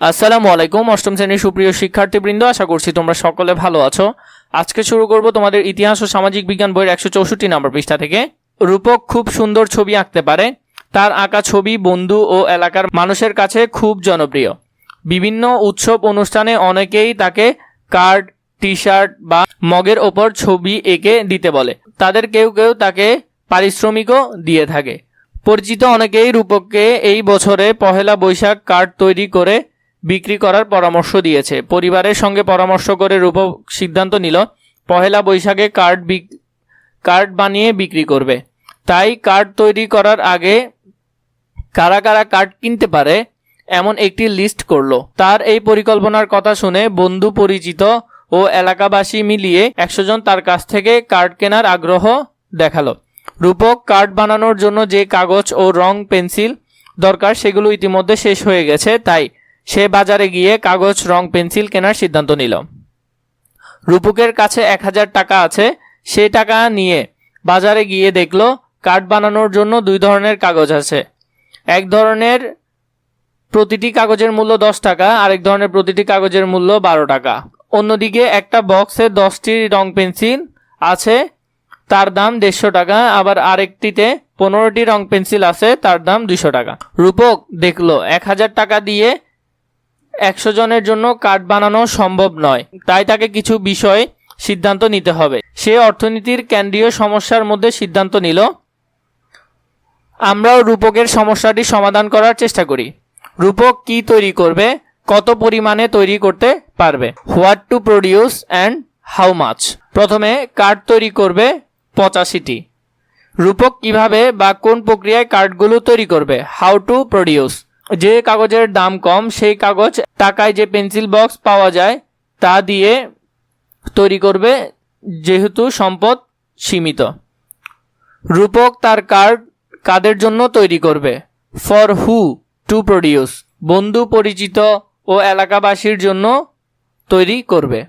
আসসালামু আলাইকুম, অষ্টম শ্রেণির সুপ্রিয় শিক্ষার্থীবৃন্দ, আশা করছি তোমরা সকলে ভালো আছো। আজকে শুরু করব তোমাদের ইতিহাস ও সামাজিক বিজ্ঞান বইয়ের একশো চৌষট্টি নম্বর পৃষ্ঠা থেকে। রূপক খুব সুন্দর ছবি আঁকতে পারে। তার আঁকা ছবি বন্ধু ও এলাকার মানুষের কাছে খুব জনপ্রিয়। বিভিন্ন উৎসব অনুষ্ঠানে অনেকেই তাকে কার্ড টি শার্ট বা মগের ওপর ছবি এঁকে দিতে বলে। তাদের কেউ কেউ তাকে পারিশ্রমিকও দিয়ে থাকে। পরিচিত অনেকেই রূপককে এই বছরে পহেলা বৈশাখ কার্ড তৈরি করে বিক্রি করার পরামর্শ দিয়েছে। পরিবারের সঙ্গে পরামর্শ করে রূপক সিদ্ধান্ত নিল, পহেলা বৈশাখে কার্ড কার্ড বানিয়ে বিক্রি করবে। তাই কার্ড তৈরি করার আগে কারা কারা কার্ড কিনতে পারে এমন একটি লিস্ট করল। তার এই পরিকল্পনার কথা শুনে বন্ধু পরিচিত ও এলাকাবাসী মিলিয়ে একশো জন তার কাছ থেকে কার্ড কেনার আগ্রহ দেখাল। রূপক কার্ড বানানোর জন্য যে কাগজ ও রং পেন্সিল দরকার সেগুলো ইতিমধ্যে শেষ হয়ে গেছে, তাই সে বাজারে গিয়ে কাগজ, রং, পেন্সিল কেনার সিদ্ধান্ত নিল। রূপকের কাছে এক হাজার টাকা আছে, সে টাকা নিয়ে বাজারে গিয়ে দেখল কার্ড বানানোর জন্য দুই ধরনের কাগজ আছে। এক ধরনের প্রতিটি কাগজের মূল্য দশ টাকা, আরেক ধরনের প্রতিটি কাগজের মূল্য বারো টাকা। অন্যদিকে একটা বক্সে দশটি রং পেন্সিল আছে, তার দাম দেড়শো টাকা, আবার আরেকটিতে পনেরোটি রং পেন্সিল আছে, তার দাম দুইশো টাকা। রূপক দেখল, এক হাজার টাকা দিয়ে একশো জনের জন্য কার্ড বানানো সম্ভব নয়। তাই তাকে কিছু বিষয় সিদ্ধান্ত নিতে হবে। সে অর্থনীতির কেন্দ্রীয় সমস্যার মধ্যে সিদ্ধান্ত নিল। আমরাও রূপকের সমস্যাটি সমাধান করার চেষ্টা করি। রূপক কি তৈরি করবে? কত পরিমাণে তৈরি করতে পারবে? What to produce and how মাছ প্রথমে কার্ড তৈরি করবে পঁচাশিটি। রূপক কীভাবে বা কোন প্রক্রিয়ায় কার্ডগুলো তৈরি করবে? How to produce. যে কাগজের দাম কম, সেই কাগজ টাকায় যে পেন্সিল বক্স পাওয়া যায়, তা দিয়ে তৈরি করবে যেহেতু সম্পদ সীমিত। রূপক তার কার্ড কাদের জন্য তৈরি করবে? ফর হু টু প্রডিউস বন্ধু পরিচিত ও এলাকাবাসীর জন্য তৈরি করবে।